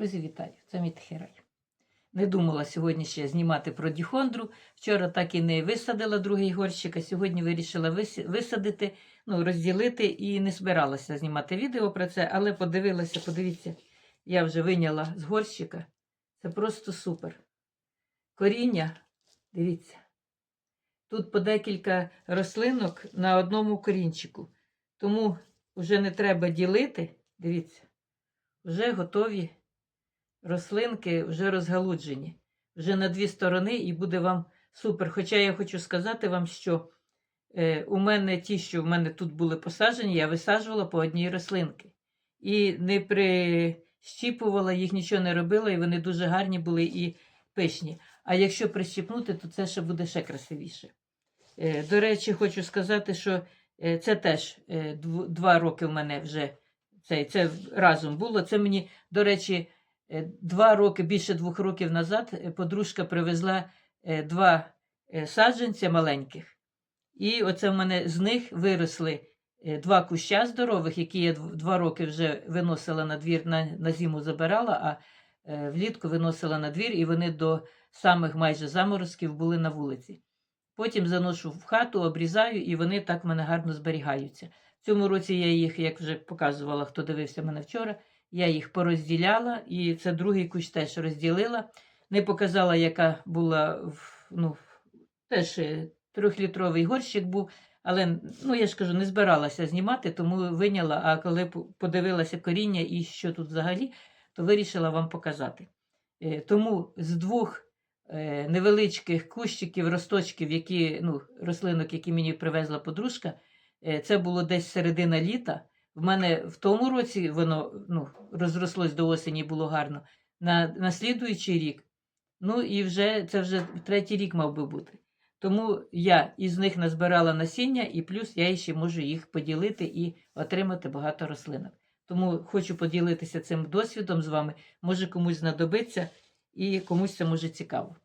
Друзі, вітаю! Це мій тихий. Не думала сьогодні ще знімати про діхондру. Вчора так і не висадила другий горщик, а сьогодні вирішила висадити, ну, розділити і не збиралася знімати відео про це, але подивилася, подивіться, я вже виняла з горщика. Це просто супер. Коріння, дивіться. Тут по декілька рослинок на одному корінчику. Тому вже не треба ділити. Дивіться, вже готові рослинки, вже розгалуджені. Вже на дві сторони і буде вам супер. Хоча я хочу сказати вам, що е, у мене ті, що в мене тут були посаджені, я висаджувала по одній рослинки. І не прищіпувала, їх нічого не робила, і вони дуже гарні були і пишні. А якщо прищіпнути, то це ще буде ще красивіше. Е, До речі, хочу сказати, що е, це теж е, дв- два роки в мене вже це, це разом було. Це мені, до речі, два роки, більше двох років назад е, подружка привезла е, два е, саджанця маленьких. І оце в мене з них виросли е, два куща здорових, які я два роки вже виносила на двір, на, на зиму забирала, а е, влітку виносила на двір, і вони до самих майже заморозків були на вулиці. Потім заношу в хату, обрізаю, і вони так в мене гарно зберігаються. В цьому році я їх, як вже показувала, хто дивився мене вчора, я їх порозділяла, і це другий кущ теж розділила. Не показала, яка була ну, теж е, трьохлітровий горщик був. Але ну я ж кажу, не збиралася знімати, тому виняла. А коли подивилася коріння і що тут взагалі, то вирішила вам показати. Е, Тому з двох е, невеличких кущиків, росточків, які, ну, рослинок, які мені привезла подружка, це було десь середина літа. В мене в тому році воно ну, розрослось до осені, було гарно. На, на слідуючий рік, ну і вже це вже третій рік мав би бути. Тому я із них назбирала насіння, і плюс я ще можу їх поділити і отримати багато рослинок. Тому хочу поділитися цим досвідом з вами. Може комусь знадобиться і комусь це може цікаво.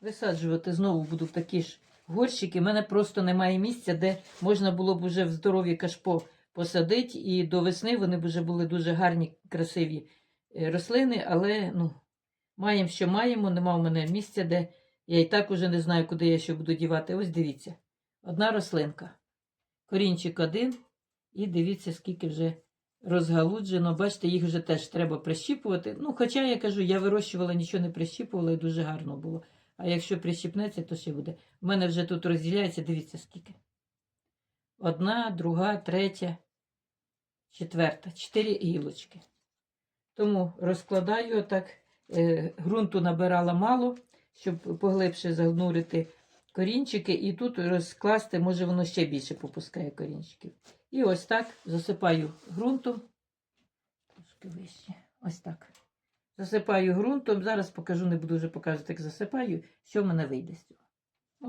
Висаджувати знову буду в такі ж горщики. У мене просто немає місця, де можна було б вже в здорові кашпо посадити, і до весни вони б вже були дуже гарні, красиві е, рослини, але ну, маємо, що маємо, нема в мене місця, де я і так уже не знаю, куди я ще буду дівати. Ось дивіться. Одна рослинка. Корінчик один, і дивіться, скільки вже розгалуджено. Бачите, їх вже теж треба прищіпувати. Ну, хоча я кажу, я вирощувала, нічого не прищіпувала і дуже гарно було. А якщо прищіпнеться, то ще буде. У мене вже тут розділяється, дивіться скільки. Одна, друга, третя, четверта. Чотири гілочки. Тому розкладаю отак. Е, ґрунту набирала мало, щоб поглибше загнурити корінчики, і тут розкласти, може, воно ще більше попускає корінчиків. І ось так засипаю ґрунтом. Трошки вище. Ось так. Засипаю ґрунтом. Зараз покажу, не буду вже показувати, як засипаю, що в мене вийде з цього.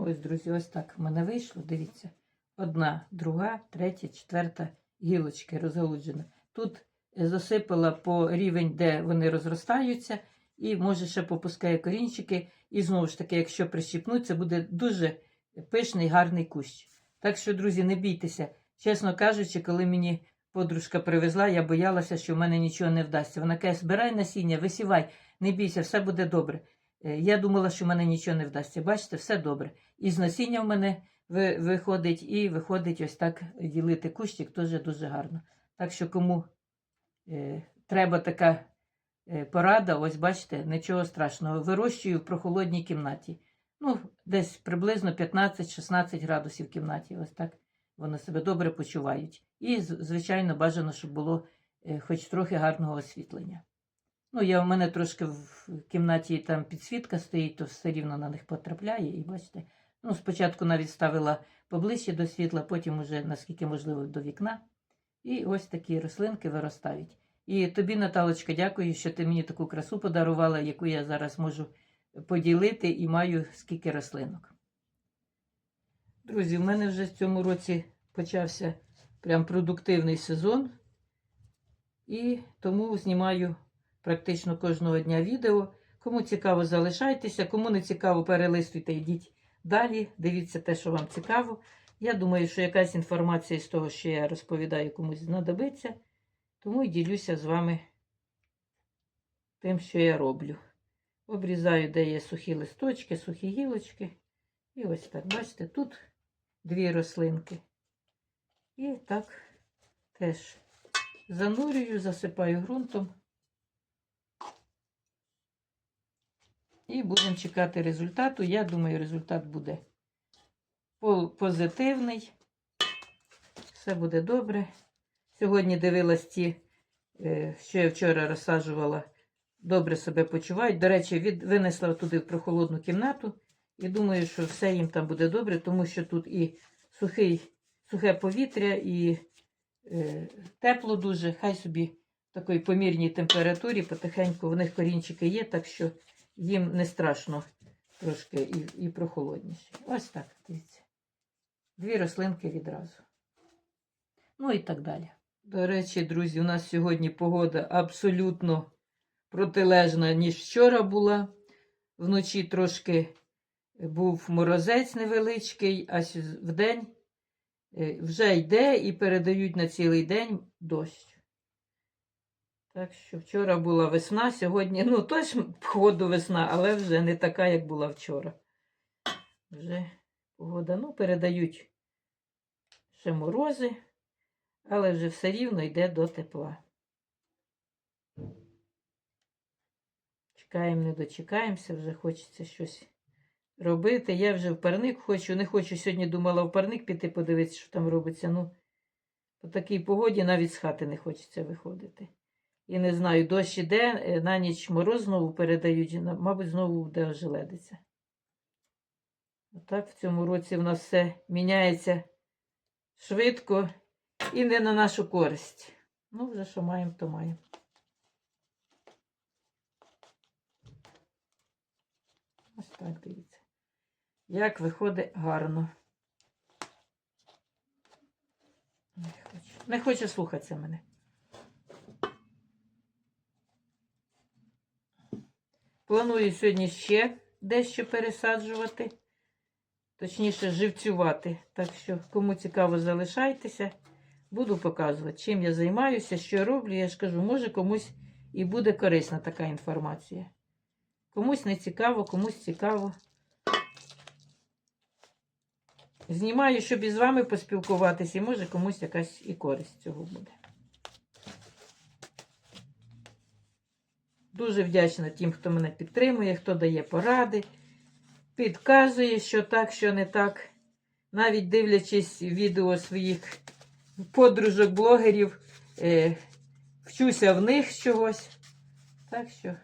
Ось, друзі, ось так в мене вийшло. Дивіться. Одна, друга, третя, четверта гілочки розгалуджена. Тут е, засипала по рівень, де вони розростаються, і може ще попускає корінчики. І знову ж таки, якщо прищіпнуть, це буде дуже пишний, гарний кущ. Так що, друзі, не бійтеся. Чесно кажучи, коли мені подружка привезла, я боялася, що в мене нічого не вдасться. Вона каже, збирай насіння, висівай, не бійся, все буде добре. Е, Я думала, що в мене нічого не вдасться. Бачите, все добре. І з насіння в мене виходить, і виходить ось так ділити кущик, теж дуже гарно. Так що, кому е, треба така е, порада, ось бачите, нічого страшного. Вирощую в прохолодній кімнаті. Ну, десь приблизно 15-16 градусів в кімнаті. Ось так вони себе добре почувають. І, звичайно, бажано, щоб було е, хоч трохи гарного освітлення. Ну, я, у мене трошки в кімнаті там підсвітка стоїть, то все рівно на них потрапляє. І бачите, ну, спочатку навіть ставила поближче до світла, потім уже, наскільки можливо, до вікна. І ось такі рослинки виростають. І тобі, Наталочка, дякую, що ти мені таку красу подарувала, яку я зараз можу поділити і маю скільки рослинок. Друзі, в мене вже в цьому році почався прям продуктивний сезон. І тому знімаю практично кожного дня відео. Кому цікаво, залишайтеся, кому не цікаво, перелистуйте, йдіть далі. Дивіться те, що вам цікаво. Я думаю, що якась інформація з того, що я розповідаю, комусь знадобиться. Тому і ділюся з вами тим, що я роблю. Обрізаю, де є сухі листочки, сухі гілочки. І ось так, бачите, тут дві рослинки. І так теж занурюю, засипаю ґрунтом. І будемо чекати результату. Я думаю, результат буде позитивний. Все буде добре. Сьогодні дивилась ті, е, що я вчора розсаджувала, добре себе почувають. До речі, від, винесла туди в прохолодну кімнату і думаю, що все їм там буде добре, тому що тут і сухий, сухе повітря, і е, тепло дуже. Хай собі в такій помірній температурі потихеньку в них корінчики є, так що їм не страшно трошки і, і прохолодніше. Ось так, дивіться. Дві рослинки відразу. Ну і так далі. До речі, друзі, у нас сьогодні погода абсолютно протилежна, ніж вчора була. Вночі трошки був морозець невеличкий, а в день вже йде і передають на цілий день дощ. Так що вчора була весна, сьогодні, ну, точно погоду весна, але вже не така, як була вчора. Вже погода, ну, передають ще морози, але вже все рівно йде до тепла. Чекаємо, не дочекаємося, вже хочеться щось робити. Я вже в парник хочу, не хочу сьогодні думала в парник піти подивитися, що там робиться. Ну, по такій погоді навіть з хати не хочеться виходити. І не знаю, дощ іде, е, на ніч мороз знову передають, мабуть, знову буде ожеледиться. Отак в цьому році в нас все міняється швидко і не на нашу користь. Ну, вже що маємо, то маємо. Ось так дивіться. Як виходить гарно. Не хочу, не хочу слухатися мене. Планую сьогодні ще дещо пересаджувати, точніше, живцювати. Так що, кому цікаво, залишайтеся. Буду показувати, чим я займаюся, що роблю. Я ж кажу, може комусь і буде корисна така інформація. Комусь не цікаво, комусь цікаво. Знімаю, щоб із вами поспілкуватися, і може комусь якась і користь цього буде. Дуже вдячна тим, хто мене підтримує, хто дає поради, підказує, що так, що не так. Навіть дивлячись відео своїх подружок, блогерів, е, вчуся в них чогось. Так що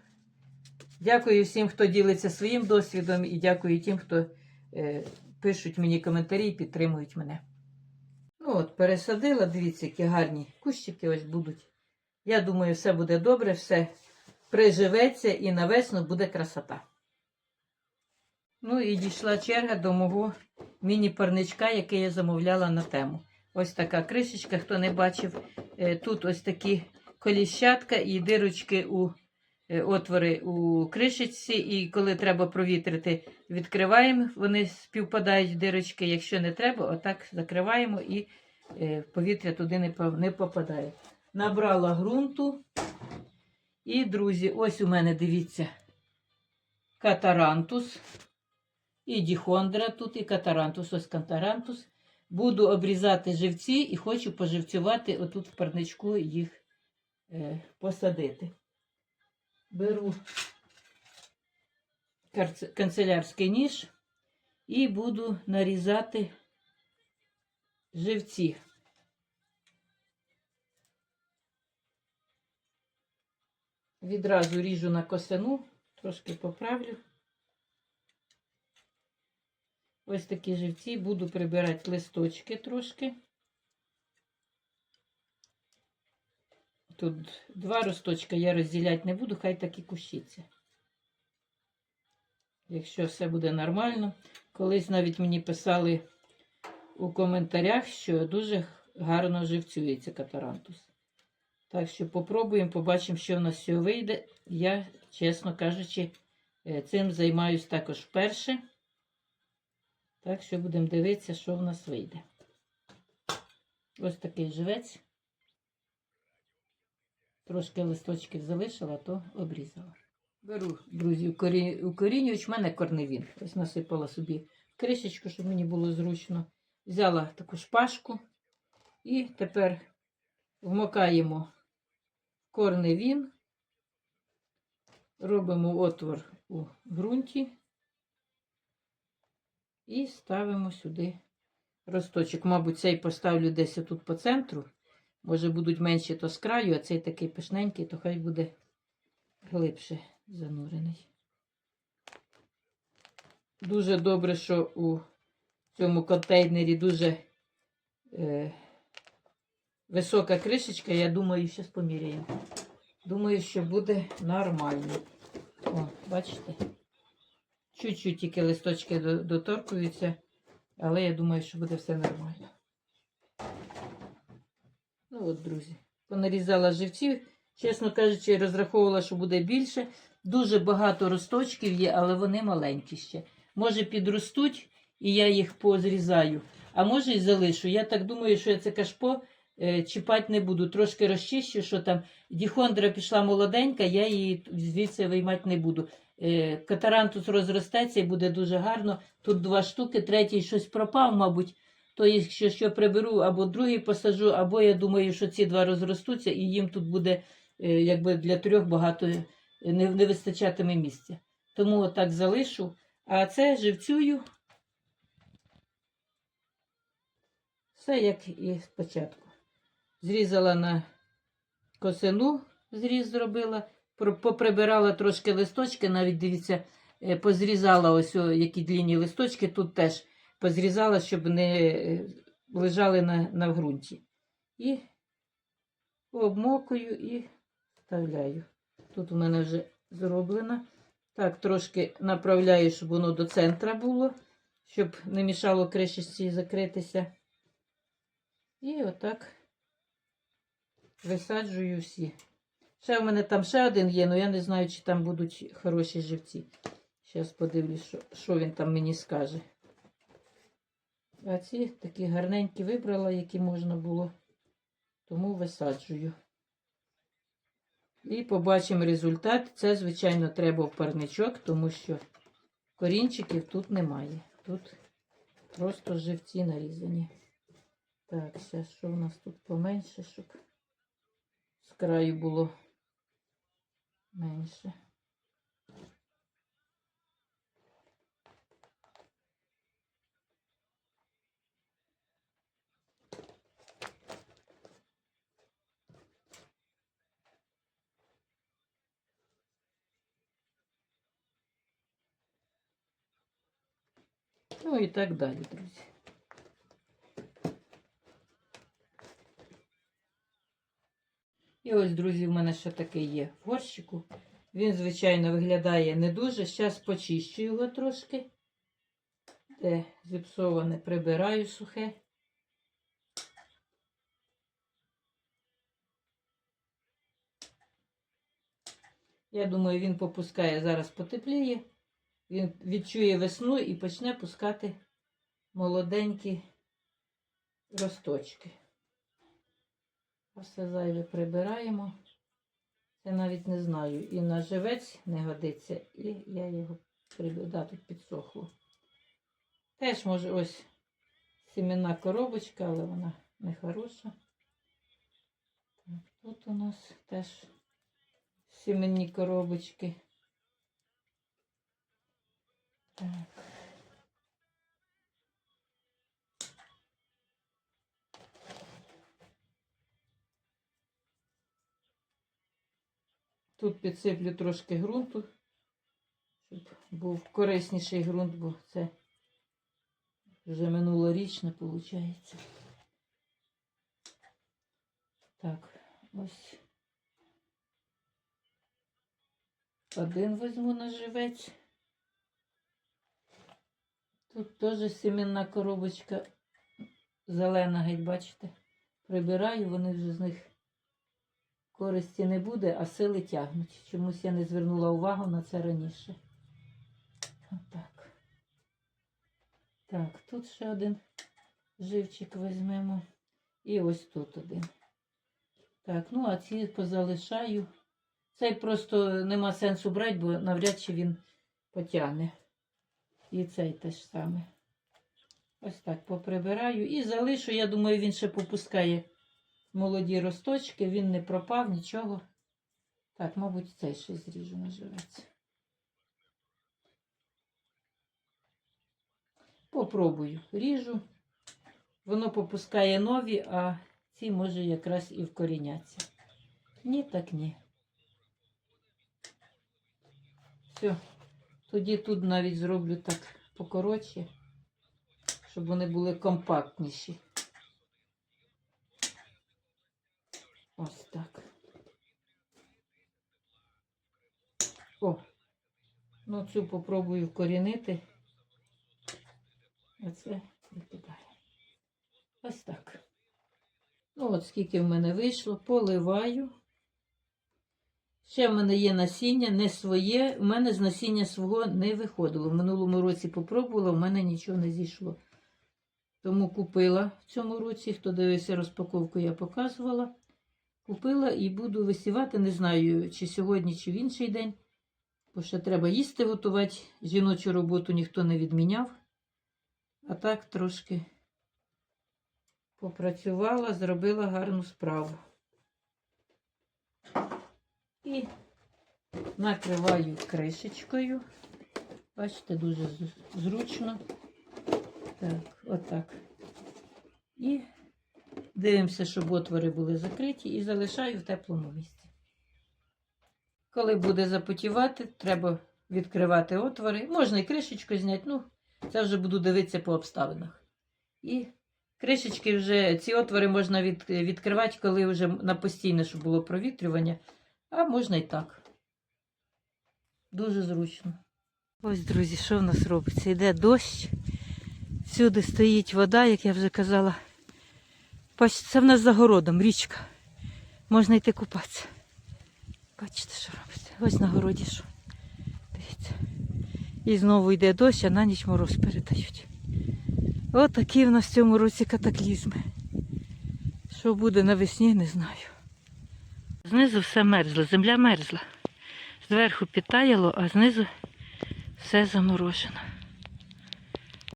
дякую всім, хто ділиться своїм досвідом, і дякую тим, хто е, пишуть мені коментарі і підтримують мене. Ну от, пересадила, дивіться, які гарні кущики ось будуть. Я думаю, все буде добре, все приживеться і на весну буде красота. Ну і дійшла черга до мого міні-парничка, який я замовляла на тему. Ось така кришечка, хто не бачив. Е, Тут ось такі коліщатка і дирочки у е, отвори у кришечці. І коли треба провітрити, відкриваємо, вони співпадають дирочки. Якщо не треба, отак закриваємо і е, повітря туди не попадає. Набрала ґрунту. І, друзі, ось у мене дивіться катарантус. І діхондра тут, і катарантус, ось катарантус. Буду обрізати живці і хочу поживцювати отут в парничку їх е, посадити. Беру канцелярський ніж і буду нарізати живці. Відразу ріжу на косину, трошки поправлю. Ось такі живці, буду прибирати листочки трошки. Тут два росточка я розділяти не буду, хай так і кущиться. Якщо все буде нормально. Колись навіть мені писали у коментарях, що дуже гарно живцюється катарантус. Так що попробуємо, побачимо, що в нас все вийде. Я, чесно кажучи, е, цим займаюсь також вперше. Так що будемо дивитися, що в нас вийде. Ось такий живець. Трошки листочків залишила, то обрізала. Беру, друзі, укорі... укорінювач, в мене корневін. Ось насипала собі кришечку, щоб мені було зручно. Взяла таку шпажку і тепер вмокаємо корневін, робимо отвор у ґрунті і ставимо сюди росточок. Мабуть, цей поставлю десь тут по центру. Може, будуть менші, то з краю, а цей такий пишненький, то хай буде глибше занурений. Дуже добре, що у цьому контейнері дуже е, висока кришечка. Я думаю, зараз поміряємо. Думаю, що буде нормально. О, бачите? Чуть-чуть тільки листочки доторкуються, але я думаю, що буде все нормально. Ну от, друзі, понарізала живців. Чесно кажучи, розраховувала, що буде більше. Дуже багато росточків є, але вони маленькі ще. Може, підростуть, і я їх позрізаю, а може і залишу. Я так думаю, що я це кашпо чіпати не буду. Трошки розчищу, що там діхондра пішла молоденька, я її звідси виймати не буду. Е, катарантус розростеться і буде дуже гарно. Тут два штуки, третій щось пропав, мабуть. То якщо що приберу, або другий посаджу, або я думаю, що ці два розростуться, і їм тут буде е, якби для трьох багато е, не, не вистачатиме місця. Тому отак залишу. А це живцюю. Все як і спочатку. Зрізала на косину, зріз зробила, поприбирала трошки листочки, навіть дивіться, е, позрізала ось які длінні листочки, тут теж позрізала, щоб не е, лежали на, на ґрунті. І обмокую і вставляю. Тут у мене вже зроблено. Так, трошки направляю, щоб воно до центра було, щоб не мішало кришечці закритися. І отак висаджую всі. Ще в мене там ще один є, але я не знаю, чи там будуть хороші живці. Зараз подивлюсь, що, що він там мені скаже. А ці такі гарненькі вибрала, які можна було, тому висаджую. І побачимо результат. Це, звичайно, треба в парничок, тому що корінчиків тут немає. Тут просто живці нарізані. Так, зараз що у нас тут поменше, щоб з краю було менше. Ну і так далі, друзі. І ось, друзі, в мене ще такий є в горщику. Він, звичайно, виглядає не дуже. Зараз почищу його трошки. Де зіпсоване прибираю сухе. Я думаю, він попускає зараз потепліє. Він відчує весну і почне пускати молоденькі росточки. Все зайве прибираємо. Це навіть не знаю. І на живець не годиться, і я його приберу. Да, тут підсохло. Теж може ось сімена коробочка, але вона не хороша. Так, тут у нас теж сіменні коробочки. Так. Тут підсиплю трошки ґрунту, щоб був корисніший ґрунт, бо це вже минулорічне виходить. Так, ось один візьму на живець. Тут теж сімінна коробочка зелена, геть, бачите? Прибираю, вони вже з них користі не буде, а сили тягнуть. Чомусь я не звернула увагу на це раніше. Отак. Так, тут ще один живчик візьмемо. І ось тут один. Так, ну а ці позалишаю. Цей просто нема сенсу брати, бо навряд чи він потягне. І цей теж саме. Ось так поприбираю і залишу. Я думаю, він ще попускає молоді росточки, він не пропав, нічого. Так, мабуть, цей ще зріжу наживеться. Попробую. Ріжу. Воно попускає нові, а ці може якраз і вкоріняться. Ні, так ні. Все. Тоді тут навіть зроблю так покоротше, щоб вони були компактніші. Ось так. О, ну цю попробую вкорінити. А це. Ось так. Ну, от скільки в мене вийшло, поливаю. Ще в мене є насіння, не своє. У мене з насіння свого не виходило. В минулому році попробувала, в мене нічого не зійшло. Тому купила в цьому році, хто дивився розпаковку, я показувала. Купила і буду висівати. Не знаю, чи сьогодні, чи в інший день. Бо ще треба їсти готувати. Жіночу роботу ніхто не відміняв. А так трошки попрацювала, зробила гарну справу. І накриваю кришечкою. Бачите, дуже зручно. Так, отак. І дивимося, щоб отвори були закриті, і залишаю в теплому місці. Коли буде запотівати, треба відкривати отвори. Можна і кришечку зняти, ну, це вже буду дивитися по обставинах. І кришечки вже, ці отвори можна від, відкривати, коли вже на постійне, щоб було провітрювання, а можна і так. Дуже зручно. Ось, друзі, що в нас робиться? Йде дощ. Всюди стоїть вода, як я вже казала. Бачите, це в нас за городом, річка. Можна йти купатися. Бачите, що робиться? Ось на городі що. Дивіться. І знову йде дощ, а на ніч мороз передають. Отакі в нас в цьому році катаклізми. Що буде навесні, не знаю. Знизу все мерзло, земля мерзла. Зверху підтаяло, а знизу все заморожено.